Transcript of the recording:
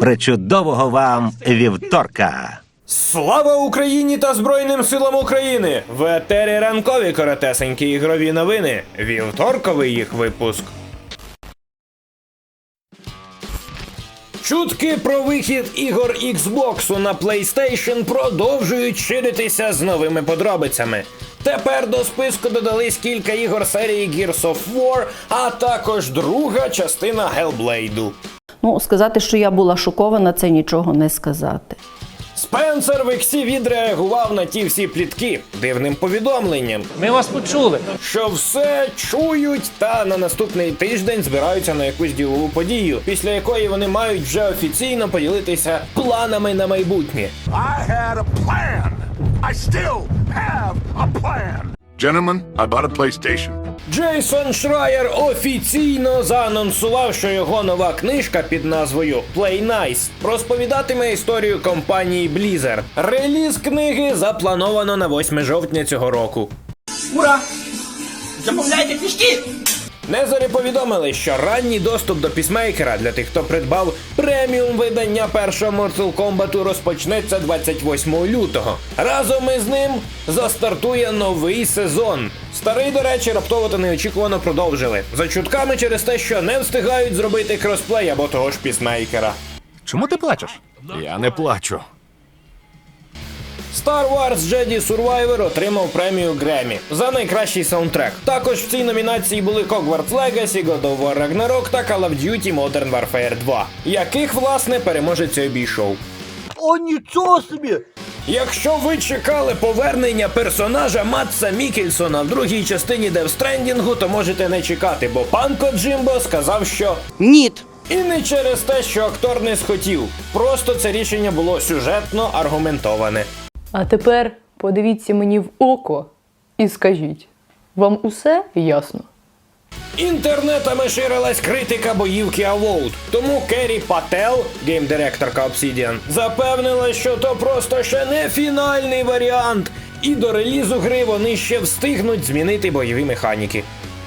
Причудового вам вівторка! Слава Україні та Збройним силам України! В етері ранкові коротесенькі ігрові новини. Вівторковий їх випуск. Чутки про вихід ігор Xbox на PlayStation продовжують ширитися з новими подробицями. Тепер до списку додались кілька ігор серії Gears of War, а також друга частина Hellblade. Ну, сказати, що я була шокована, це нічого не сказати. Спенсер в Ексі відреагував на ті всі плітки дивним повідомленням, Ми вас почули. що все чують та на наступний тиждень збираються на якусь ділову подію, після якої вони мають вже офіційно поділитися планами на майбутнє. I had a plan. I still have a plan. Gentlemen, I bought a PlayStation. Джейсон Шраєр офіційно заанонсував, що його нова книжка під назвою Play Nice розповідатиме історію компанії Blizzard. Реліз книги заплановано на 8 жовтня цього року. Ура! Замовляйте книжки! Незорі повідомили, що ранній доступ до пісмейкера для тих, хто придбав преміум видання першого Mortal Kombat розпочнеться 28 лютого. Разом із ним застартує новий сезон. Старий, до речі, раптово та неочікувано продовжили. За чутками через те, що не встигають зробити кросплей або того ж пісмейкера. Чому ти плачеш? Я не плачу. Star Wars Jedi Survivor отримав премію Гремі за найкращий саундтрек. Також в цій номінації були Hogwarts Legacy, God of War Ragnarok та Call of Duty Modern Warfare 2, яких власне переможець обійшов. О, нічого собі! Якщо ви чекали повернення персонажа Матса Мікельсона в другій частині Stranding, то можете не чекати, бо пан Коджимбо сказав, що Ніт. і не через те, що актор не схотів. Просто це рішення було сюжетно аргументоване. А тепер подивіться мені в око і скажіть, вам усе ясно? Інтернетами ширилась критика боївки Avowed, тому Керрі Пател, геймдиректорка Obsidian, запевнила, що то просто ще не фінальний варіант, і до релізу гри вони ще встигнуть змінити бойові механіки.